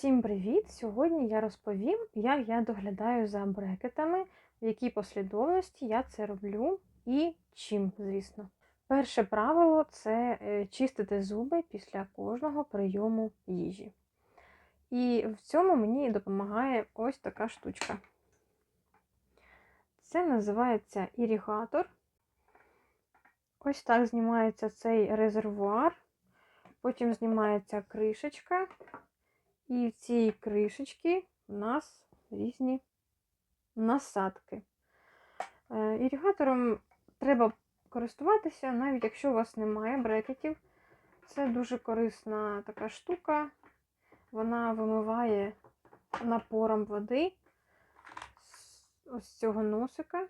Всім привіт! Сьогодні я розповім, як я доглядаю за брекетами, в якій послідовності я це роблю і чим, звісно. Перше правило це е, чистити зуби після кожного прийому їжі. І в цьому мені допомагає ось така штучка. Це називається ірігатор. Ось так знімається цей резервуар, потім знімається кришечка. І в цій кришечці у нас різні насадки. Е, ірігатором треба користуватися, навіть якщо у вас немає брекетів. Це дуже корисна така штука. Вона вимиває напором води ось цього носика.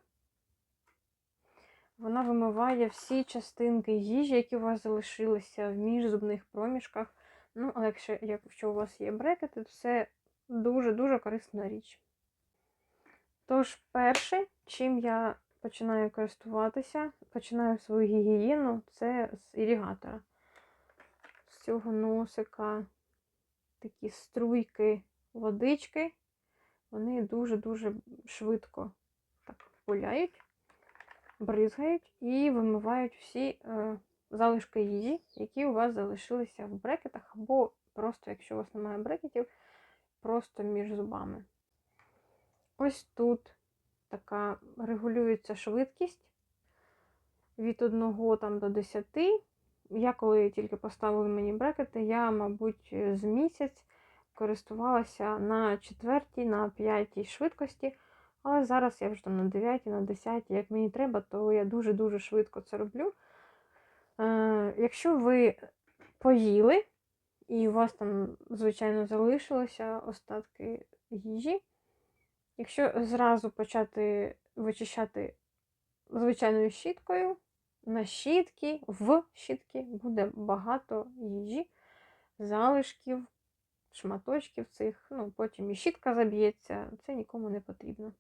Вона вимиває всі частинки їжі, які у вас залишилися в міжзубних проміжках. Ну, але якщо, якщо у вас є брекети, то це дуже-дуже корисна річ. Тож, перше, чим я починаю користуватися, починаю свою гігієну, це з ірігатора. З цього носика такі струйки водички, вони дуже-дуже швидко так гуляють, бризгають і вимивають всі. Е, залишки їжі, які у вас залишилися в брекетах, або просто, якщо у вас немає брекетів, просто між зубами. Ось тут така регулюється швидкість від 1 там, до 10. Я, коли тільки поставили мені брекети, я, мабуть, з місяць користувалася на 4, на 5 швидкості. Але зараз я вже там на 9, на 10, як мені треба, то я дуже-дуже швидко це роблю. Е, якщо ви поїли, і у вас там, звичайно, залишилося остатки їжі, якщо зразу почати вичищати звичайною щіткою, на щітки, в щітки буде багато їжі, залишків, шматочків цих, ну, потім і щітка заб'ється, це нікому не потрібно.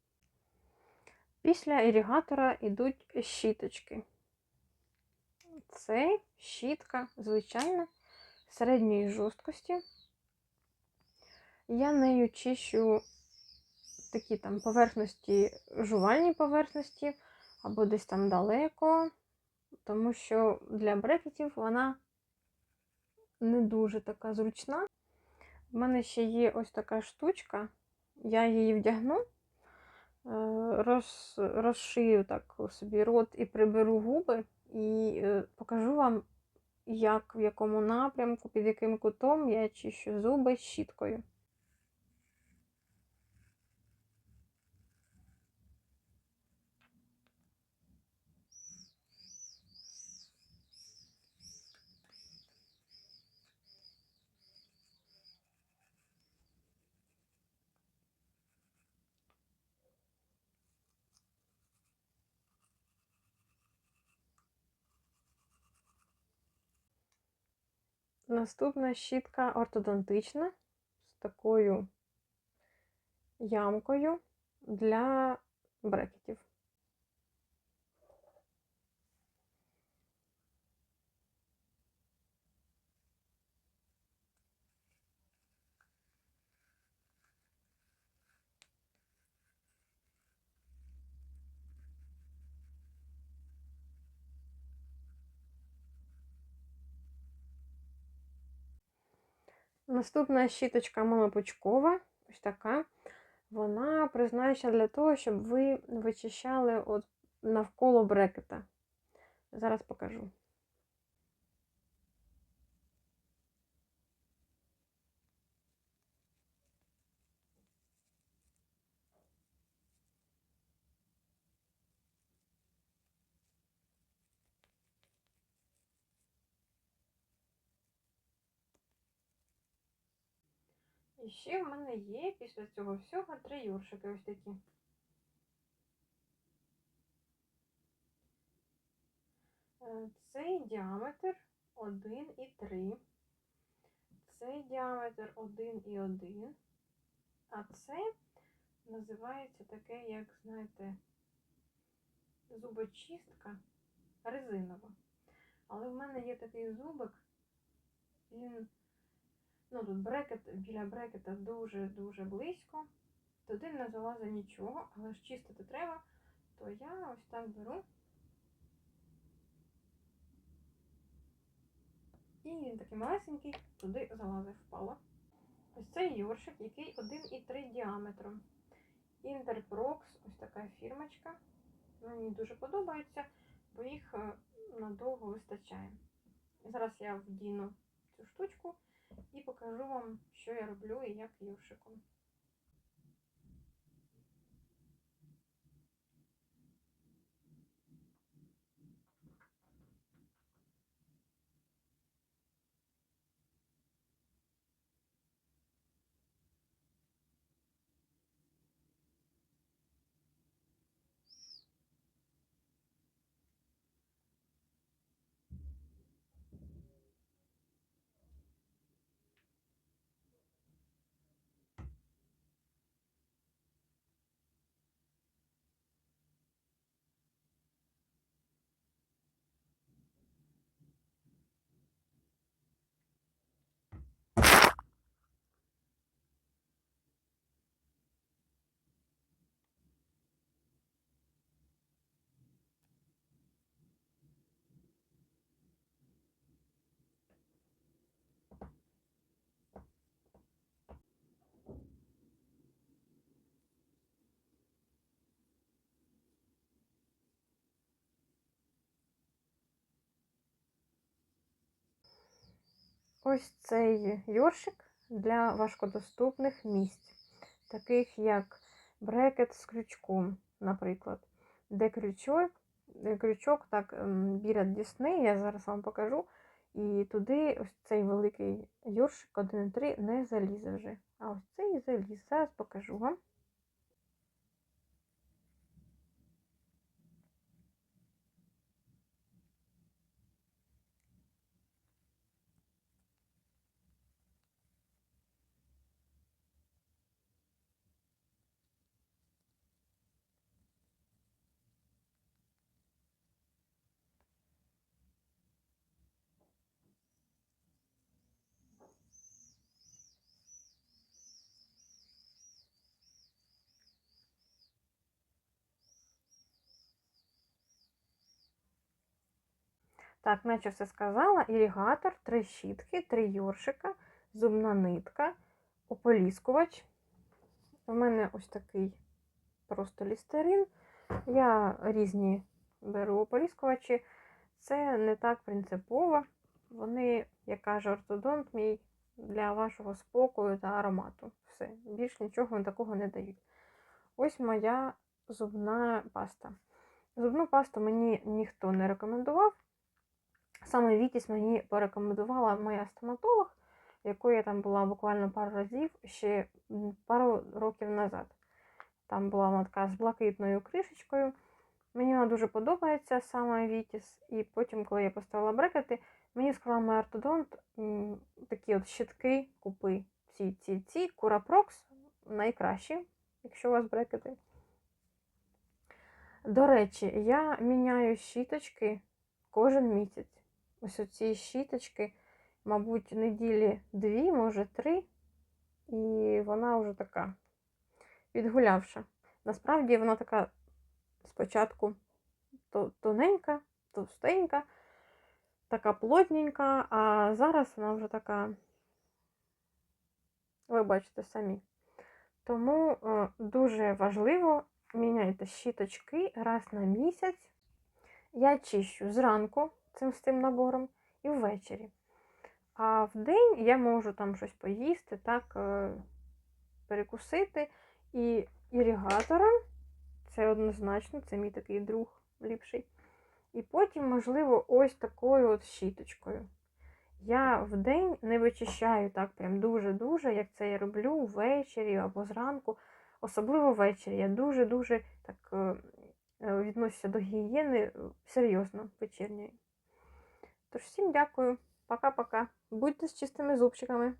Після ірігатора йдуть щіточки. Це щітка, звичайна, середньої жорсткості. Я нею чищу такі там поверхності, жувальні поверхності, або десь там далеко, тому що для брекетів вона не дуже така зручна. У мене ще є ось така штучка, я її вдягну, е, роз, розшию так собі рот і приберу губи і е, покажу вам, як, в якому напрямку, під яким кутом я чищу зуби щіткою. Наступна щітка ортодонтична з такою ямкою для брекетів. Наступна щіточка малопучкова, ось така. Вона призначена для того, щоб ви вичищали от навколо брекета. Зараз покажу. І ще в мене є після цього всього три юршики ось такі. Е, цей діаметр 1 і 3. Цей діаметр 1 і 1. А це називається таке, як, знаєте, зубочистка резинова. Але в мене є такий зубик, він Ну, тут брекет, біля брекета дуже-дуже близько. Туди не залазить нічого, але ж чистити треба, то я ось так беру. І він такий малесенький, туди залазить впало. Ось цей йоршик, який 1,3 діаметром. Інтерпрокс, ось така фірмочка. Мені дуже подобається, бо їх е, надовго вистачає. Зараз я вдіну цю штучку і покажу вам, що я роблю і як йоршиком. Ось цей йоршик для важкодоступних місць, таких як брекет з крючком, наприклад, де крючок, крючок так ем, біля дісни, я зараз вам покажу. І туди ось цей великий йоршик 1,3 не залізе вже. А ось цей заліз. Зараз покажу вам. Так, наче все сказала. Ірігатор, три щітки, три йоршика, зубна нитка, ополіскувач. У мене ось такий просто лістерин. Я різні беру ополіскувачі. Це не так принципово. Вони, як каже ортодонт, мій для вашого спокою та аромату. Все. Більш нічого такого не дають. Ось моя зубна паста. Зубну пасту мені ніхто не рекомендував. Саме Вітіс мені порекомендувала моя стоматолог, якою я там була буквально пару разів ще пару років назад. Там була вона така з блакитною кришечкою. Мені вона дуже подобається саме Вітіс. І потім, коли я поставила брекети, мені сказала моя ортодонт такі от щитки купи. Ці ці ці Курапрокс найкращі, якщо у вас брекети. До речі, я міняю щіточки кожен місяць ось оці щіточки, мабуть, неділі дві, може три, і вона вже така відгулявша. Насправді вона така спочатку тоненька, товстенька, така плотненька, а зараз вона вже така, ви бачите самі. Тому е, дуже важливо міняйте щіточки раз на місяць. Я чищу зранку, цим з цим набором, і ввечері. А в день я можу там щось поїсти, так, е, перекусити. І ірігатором, це однозначно, це мій такий друг ліпший. І потім, можливо, ось такою от щіточкою. Я в день не вичищаю так прям дуже-дуже, як це я роблю ввечері або зранку. Особливо ввечері. Я дуже-дуже так е, е, відношуся до гігієни серйозно вечірньої. Тож всім дякую. Пока-пока. Будьте з чистими зубчиками.